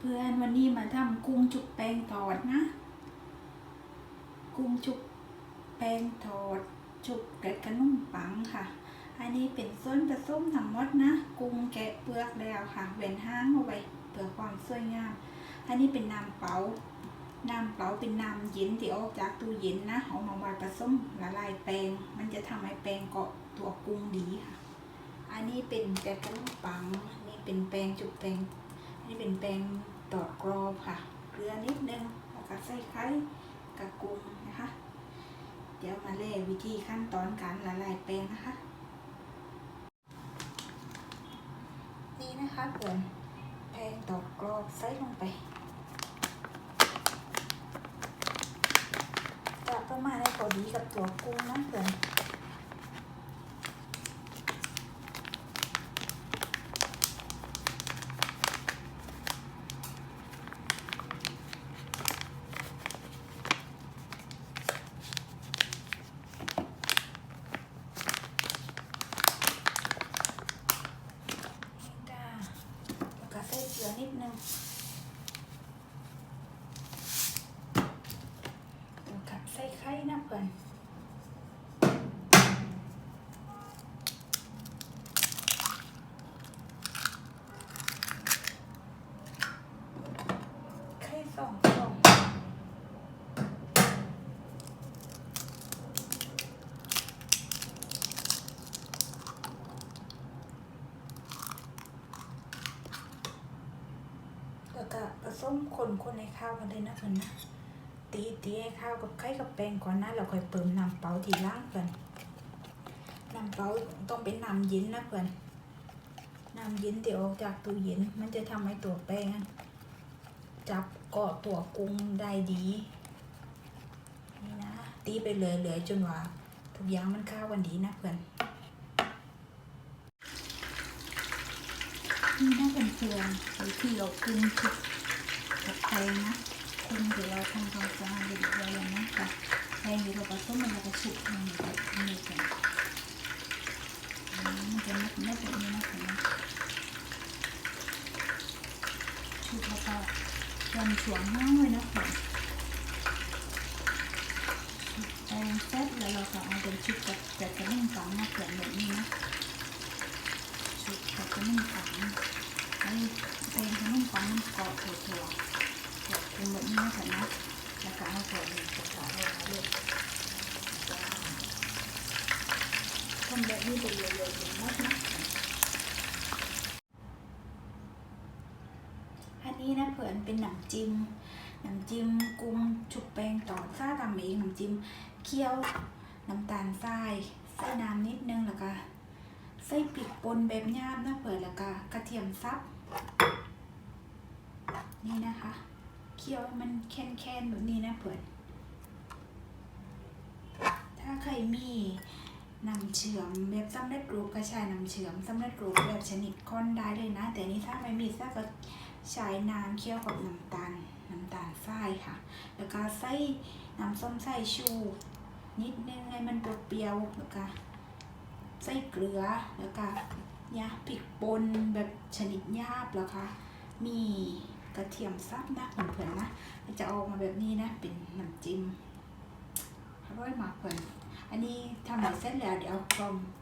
เพื่อนๆ วันนี้มาทำกุ้งจุกแป้งทอดนะ กุ้งจุกแป้งทอด จุกเกล็ดขนมปังค่ะ อันนี้เป็นส่วนผสมทั้งหมดนะ กุ้งแกะเปลือกแล้วค่ะเว้นห้างเอาไว้เพื่อความสวยงาม อันนี้เป็นน้ำเปล่าน้ำเปล่าเป็นน้ำเย็นที่ออกจากตู้เย็นนะเอามาไว้ผสมละลายแป้ง มันจะทำให้แป้งเกาะตัวกุ้งดีค่ะ อันนี้เป็นแกะขนมปังอันนี้เป็นแป้งจุกแป้ง นนี้เป็นแป้งตอดกรอบค่ะ เกลือนิดนึงแล้วก็ใส่ไข่กับกุ้งนะคะ เดี๋ยวมาเล่วิธีขั้นตอนการละลายแป้งนะคะ นี่นะคะเพื่อนแป้งตอดกรอบใส่ลงไปจะประมาณให้พอดีกับตัวกุ้งนะเพื่อน จ้าแล้วก็ใส่เกลือนิดนึงแล้วก็ ใส่ไข่นะเพื่อนไข่สองฟองแล้วก็ผสมคนคนในข้าวกันเลยนะเพื่อนนะ ตีตีให้ข้าวกับไข่กับแป้งก่อนนะเราค่อยเติมน้ำเปล่าทีล่างเพื่อนน้ำเปล่าต้องเป็นน้ำเย็นนะเพื่อนน้ำเย็นเดี๋ยวออกจากตู้เย็นมันจะทำให้ตัวแป้งจับเกาะตัวกุ้งได้ดีนี่นะตีไปเลยเลยๆจนว่าทุกอย่างมันเข้ากันดีนะเพื่อนนี่น่าเป็นเพื่อนหรือที่เรากุ้งกับแป้งนะ กุ้งเดี๋ยวเราทำความสะอาดเรียบร้อยแล้วนะกับแป้งเดี๋ยวเราผสมมันแล้วก็ชุบมันไปนี่กันอันนี้มันจะมัดมัดแบบนี้นะเห็นไหมชุบแล้วก็วันสวงน้ำเลยนะเพื่อนชุบแป้งเสร็จแล้วเราก็เอาไปชุบกับกับกระดิ่งฝังนะเพื่อนแบบนี้นะชุบกับขนมปังให้เป็นขนมปังมันกาะถั่วถั่วเกาะเป็นแบบนี้นะนะแล้วก็เอาถั่วนี่กับถั่วลงมาเลย ทำแบบนี้ไปเรื่อยๆจนหมดนะอันนี้นะเพื่อนเป็นน้ำจิ้มน้ำจิ้มกุ้งชุบแป้งต่อซ่าทำเองน้ำจิ้มเคี่ยวน้ำตาลทรายใส่น้ำนิดนึงแล้วก็ใส่พริกปนแบบหยาบนะเปิดแล้วก็กระเทียมซับนี่นะคะเคี่ยวมันแค้นๆแบบนี้นะเปิดถ้าใครมี น้ำเชื่อมแบบสำเร็จรูปก็ใช้น้ำเชื่อมสำเร็จรูปแบบชนิดก้อนได้เลยนะ แต่นี่ถ้าไม่มีถ้าก็ใช้น้ำเคี่ยวกับน้ำตาลน้ำตาลทรายค่ะ แล้วก็ใส่น้ำส้มใสายชู นิดนึงให้มันเปรี้ยวๆแล้วก็ใส่เกลือแล้วก็เนี่ยพริกปนแบบชนิดหยาบแล้วค่ะ มีกระเทียมซับนะเพื่อนๆนะจะออกมาแบบนี้นะเป็นน้ำจิ้มอร่อยมากเพื่อน อันนี้ทำเสร็จแล้วเดี๋ยวกลมตักใส่ถ้วย